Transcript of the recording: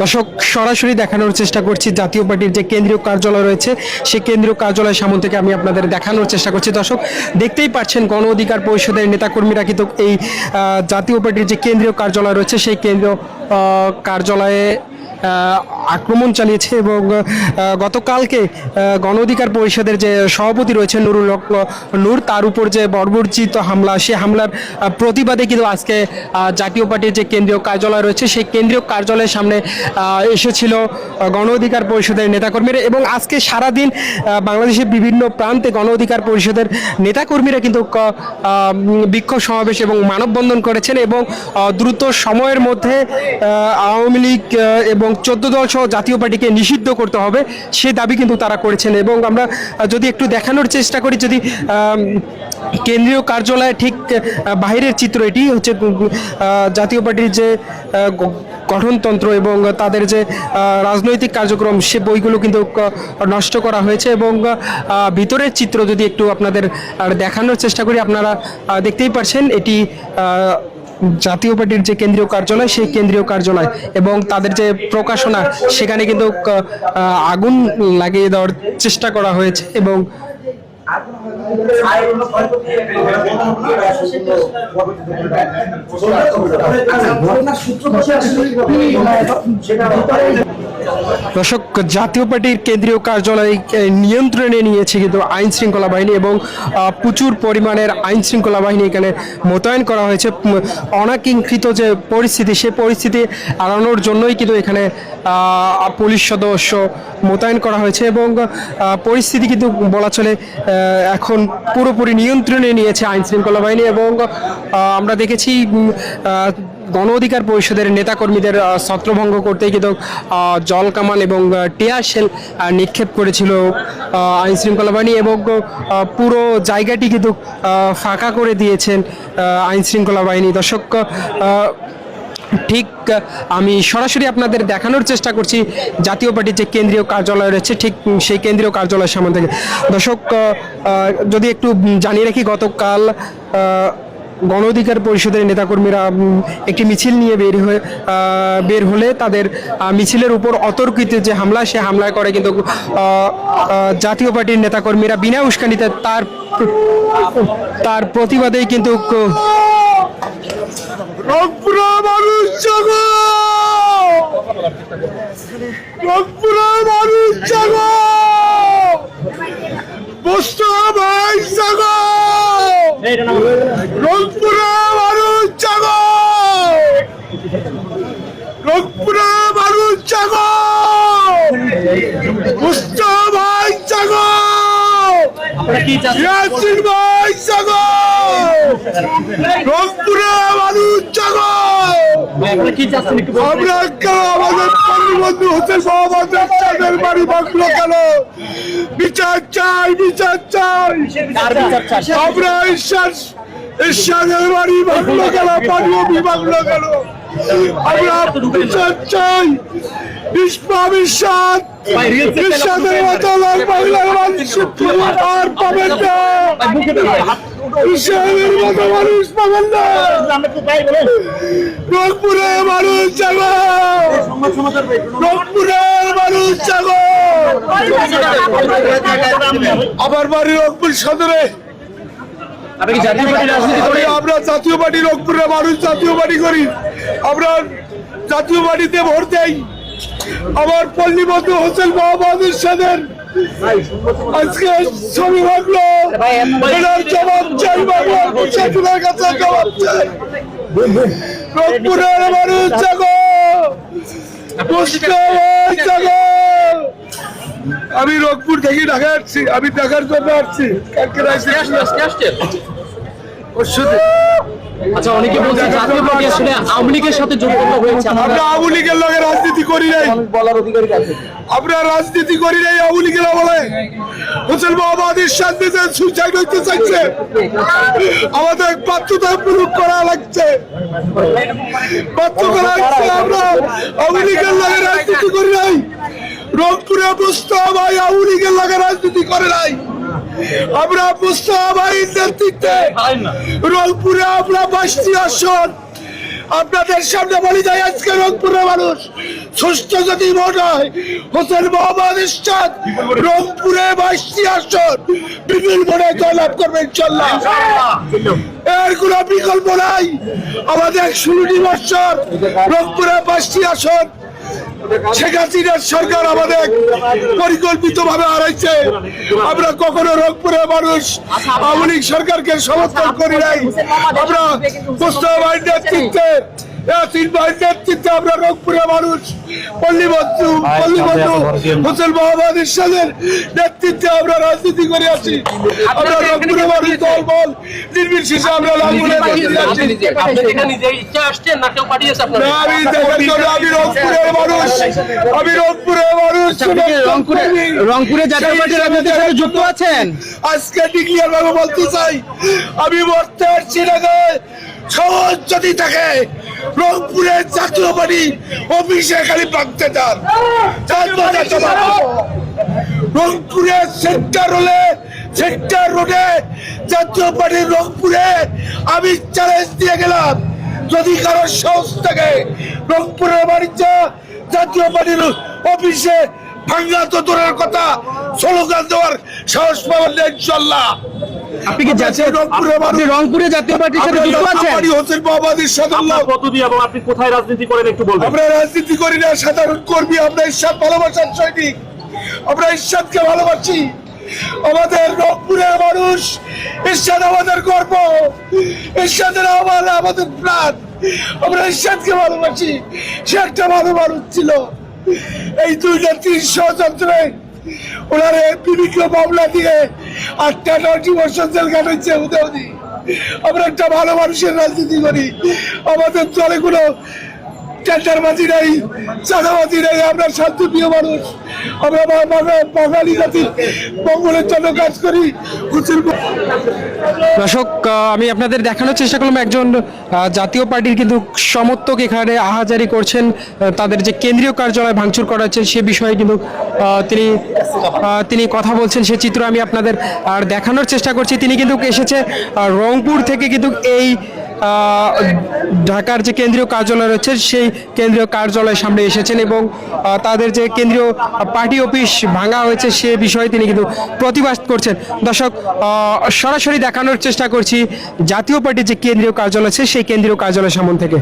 দর্শক, সরাসরি দেখানোর চেষ্টা করছি জাতীয় পার্টির যে কেন্দ্রীয় কার্যালয় রয়েছে, সেই কেন্দ্রীয় কার্যালয় সামন থেকে আমি আপনাদের দেখানোর চেষ্টা করছি। দর্শক, দেখতেই পাচ্ছেন গণ অধিকার পরিষদের নেতাকর্মীরা কিন্তু এই জাতীয় পার্টির যে কেন্দ্রীয় কার্যালয় রয়েছে, সেই কেন্দ্রীয় কার্যালয়ে আক্রমণ চালিয়েছে এবং গতকালকে গণ অধিকার পরিষদের যে সভাপতি রয়েছে নুরুল হক, নূর, তার উপর যে বর্বরচিত হামলা সে হামলার প্রতিবাদে কিন্তু আজকে জাতীয় পার্টির যে কেন্দ্রীয় কার্যালয় রয়েছে, সেই কেন্দ্রীয় কার্যালয়ের সামনে এসেছিল গণ অধিকার পরিষদের নেতাকর্মীরা এবং আজকে সারাদিন বাংলাদেশের বিভিন্ন প্রান্তে গণ অধিকার পরিষদের নেতাকর্মীরা কিন্তু বিক্ষোভ সমাবেশ এবং মানববন্ধন করেছেন এবং দ্রুত সময়ের মধ্যে আওয়ামী লীগ এবং চোদ্দ দল সহ জাতীয় পার্টিকে নিষিদ্ধ করতে হবে, সে দাবি কিন্তু তারা করেছেন। এবং আমরা যদি একটু দেখানোর চেষ্টা করি, যদি কেন্দ্রীয় কার্যালয়ে ঠিক বাইরের চিত্র এটি, হচ্ছে জাতীয় পার্টির যে গঠনতন্ত্র এবং তাদের যে রাজনৈতিক কার্যক্রম, সে বইগুলো কিন্তু নষ্ট করা হয়েছে এবং ভিতরের চিত্র যদি একটু আপনাদের দেখানোর চেষ্টা করি, আপনারা দেখতেই পারছেন, এটি জাতীয় পার্টির যে কেন্দ্রীয় কার্যালয়, সেই কেন্দ্রীয় কার্যালয় এবং তাদের যে প্রকাশনা, সেখানে কিন্তু আগুন লাগিয়ে দেওয়ার চেষ্টা করা হয়েছে এবং দর্শক, জাতীয় পার্টির কেন্দ্রীয় কার্যালয় নিয়ন্ত্রণে নিয়েছে কিন্তু আইন শৃঙ্খলা বাহিনী এবং প্রচুর পরিমাণের আইন শৃঙ্খলা বাহিনী এখানে মোতায়েন করা হয়েছে। অনাকিঙ্কৃত যে পরিস্থিতি, সে পরিস্থিতি এড়ানোর জন্যই কিন্তু এখানে পুলিশ সদস্য মোতায়েন করা হয়েছে এবং পরিস্থিতি কিন্তু বলা চলে এখন পুরোপুরি নিয়ন্ত্রণে নিয়েছে আইন শৃঙ্খলা বাহিনী এবং আমরা দেখেছি গণ অধিকার পরিষদের নেতাকর্মীদের ছত্রভঙ্গ করতে কিন্তু জল কামান এবং টিয়ার শেল নিক্ষেপ করেছিল আইন শৃঙ্খলা বাহিনী এবং পুরো জায়গাটি কিন্তু ফাঁকা করে দিয়েছেন আইন শৃঙ্খলা বাহিনী। দর্শক ঠিক আমি সরাসরি আপনাদের দেখানোর চেষ্টা করছি, জাতীয় পার্টির যে কেন্দ্রীয় কার্যালয় রয়েছে, ঠিক সেই কেন্দ্রীয় কার্যালয়ের সামনে থেকে। দর্শক যদি একটু জানিয়ে রাখি, গতকাল গণ অধিকার পরিষদের নেতাকর্মীরা একটি মিছিল নিয়ে বের হয়ে বের হলে তাদের মিছিলের উপর অতর্কিত যে হামলা, সে হামলা করে কিন্তু জাতীয় পার্টির নেতাকর্মীরা বিনা উস্কানিতে তার তার প্রতিবাদেই কিন্তু মানুষ রংপুরা মানুষ জাগো রংপুরা মানুষ জাগো বস্তু ভাই জাগো ইয়াসিন ভাই জাগো রংপুরে মানুষ জাগো আমরা কেন আমাদের বন্ধু হোসেন মোহাম্মদের চাঁদের বাড়ি ভাঙলো কেন? বিচার চাই বিচার চাই। আমরা ঈশ্বর ঈশ্বরের বাড়ি ভাঙলো কেন? পানীয় ভাঙলো কেন? আমরা বিচার চাই। ইসলাম ঈশ্বর ঈশ্বরের মতো লোক বাংলার মানুষ আর পাবেন না। ঈশ্বরের মতো মানুষ পাবেন না রংপুরে মানুষ জাগো! রংপুরের মানুষ জাগো! আমার বাড়ি রংপুর সদরে। আমরা জাতীয় পার্টি রংপুরের মানুষ জাতীয় পার্টি করি। আমরা জাতীয় পার্টিতে ভোট দেই। আমার পল্লী হোসেন সাথে আজকে ছবি ভাগলো এটার জবাব চাই বাবু সেতুদের কাছে জবাব চাই। রংপুরের মানুষ জাগো জাগো আমি রংপুর থেকে ঢাকা আসছি। আমি ঢাকার জন্য আসছি। কালকে আচ্ছা অনেকে বলছে জাতীয় পার্টি আসলে আওয়ামী লীগের সাথে যোগদান হয়েছে আমরা আওয়ামী লীগের লগে রাজনীতি করি নাই। আমরা রাজনীতি করি নাই আওয়ামী লীগের বলে হোসেন শান্তিতে সুইসাইড হইতে চাইছে। আমাদের বাধ্যতা প্রয়োগ করা লাগছে। বাধ্য করা লাগছে আমরা আওয়ামী লীগের লগে রাজনীতি করি নাই। রংপুরে মুস্তাফা ভাই আওয়ামী লীগের লগে রাজনীতি করে নাই। আমরা মুস্তাফা ভাইয়ের নেতৃত্বে রংপুরে আমরা বাইশটি আসন আপনাদের সামনে বলি যাই আজকে রংপুরের মানুষ সুস্থ যদি ভোট হয় হোসেন মোহাম্মদ ইস্তাদ রংপুরে বাইশটি আসন বিপুল ভোটে জয়লাভ করবে ইনশাল্লাহ এর কোনো বিকল্প নাই। আমাদের ষোলোটি বছর রংপুরে বাইশটি আসন শেখ হাসিনার সরকার আমাদের পরিকল্পিত ভাবে হারাইছে। আমরা কখনো রংপুরের মানুষ, আওয়ামী লীগ সরকারকে সমর্থন করি নাই। আমরা নেতৃত্বে ইয়াসিন ভাইয়ের নেতৃত্বে আমরা রংপুরের মানুষ পল্লী বন্ধু পল্লী বন্ধু হোসেন মোহাম্মদ ইরশাদের নেতৃত্বে আমরা রাজনীতি করে আছি আমরা রংপুরের মানুষ দল বল নির্বিশেষে আমরা আছি আমি দেখার জন্য আমি রংপুরের মানুষ। আমি রংপুরের মানুষ রংপুরে রংপুরে জাতীয় পার্টির রাজনীতির সাথে যুক্ত আছেন? আজকে ডিক্লিয়ার ভাবে বলতে চাই আমি মরতে পারছি না সহজ যদি থাকে রংপুরের জাতীয় বাড়ি অফিসে খালি ভাঙতে চান। রংপুরের সেন্টার হলে সেন্টার রোডে জাতীয় পার্টির রংপুরে আমি চ্যালেঞ্জ দিয়ে গেলাম। যদি কারও সাহস থাকে, রংপুরের বাণিজ্য জাতীয় পার্টির অফিসে ভাঙ্গা তো দূরের কথা, স্লোগান দেওয়ার সাহস পাবেন ইনশাল্লাহ আপনি কি আপনি রংপুরে জাতীয় পার্টির সাথে যুক্ত আছেন? হোসেন মোহাম্মদের সাদাল্লাহ কতদিন এবং আপনি কোথায় রাজনীতি করেন একটু বলবেন। আমরা রাজনীতি করি না সাধারণ কর্মী আমরা ঈশ্বর ভালোবাসার সৈনিক। আমরা ঈশ্বরকে ভালোবাসি। আমাদের রংপুরের মানুষ ঈশ্বর আমাদের গর্ব। ঈশ্বরের আমার আমাদের প্রাণ। আমরা ঈশ্বরকে ভালোবাসি। সে একটা ভালো মানুষ ছিল। এই দুইটা তিন ষড়যন্ত্রে ওনার বিভিন্ন মামলা দিয়ে আটটা নয়টি বছর জেল কাটাচ্ছে উদয় আমরা একটা ভালো মানুষের রাজনীতি করি। আমাদের দলে কোনো টেন্ডারবাজি নেই চাঁদাবাজি নেই, আমরা শান্তিপ্রিয় মানুষ। আমরা বাঙালি জাতির মঙ্গলের জন্য কাজ করি দর্শক আমি আপনাদের দেখানোর চেষ্টা করলাম একজন জাতীয় পার্টির কিন্তু সমর্থক এখানে আহাজারি করছেন তাদের যে কেন্দ্রীয় কার্যালয় ভাঙচুর করা হচ্ছে সে বিষয়ে কিন্তু তিনি তিনি কথা বলছেন। সে চিত্র আমি আপনাদের আর দেখানোর চেষ্টা করছি। তিনি কিন্তু এসেছে রংপুর থেকে কিন্তু এই ঢাকার যে কেন্দ্রীয় কার্যালয় রয়েছে, সেই কেন্দ্রীয় কার্যালয়ের সামনে এসেছেন এবং তাদের যে কেন্দ্রীয় পার্টি অফিস ভাঙা হয়েছে সে বিষয়ে তিনি কিন্তু প্রতিবাদ করছেন। দর্শক সরাসরি দেখানোর চেষ্টা করছি জাতীয় পার্টির যে কেন্দ্রীয় কার্যালয় আছে, সেই কেন্দ্রীয় কার্যালয় সামন থেকে।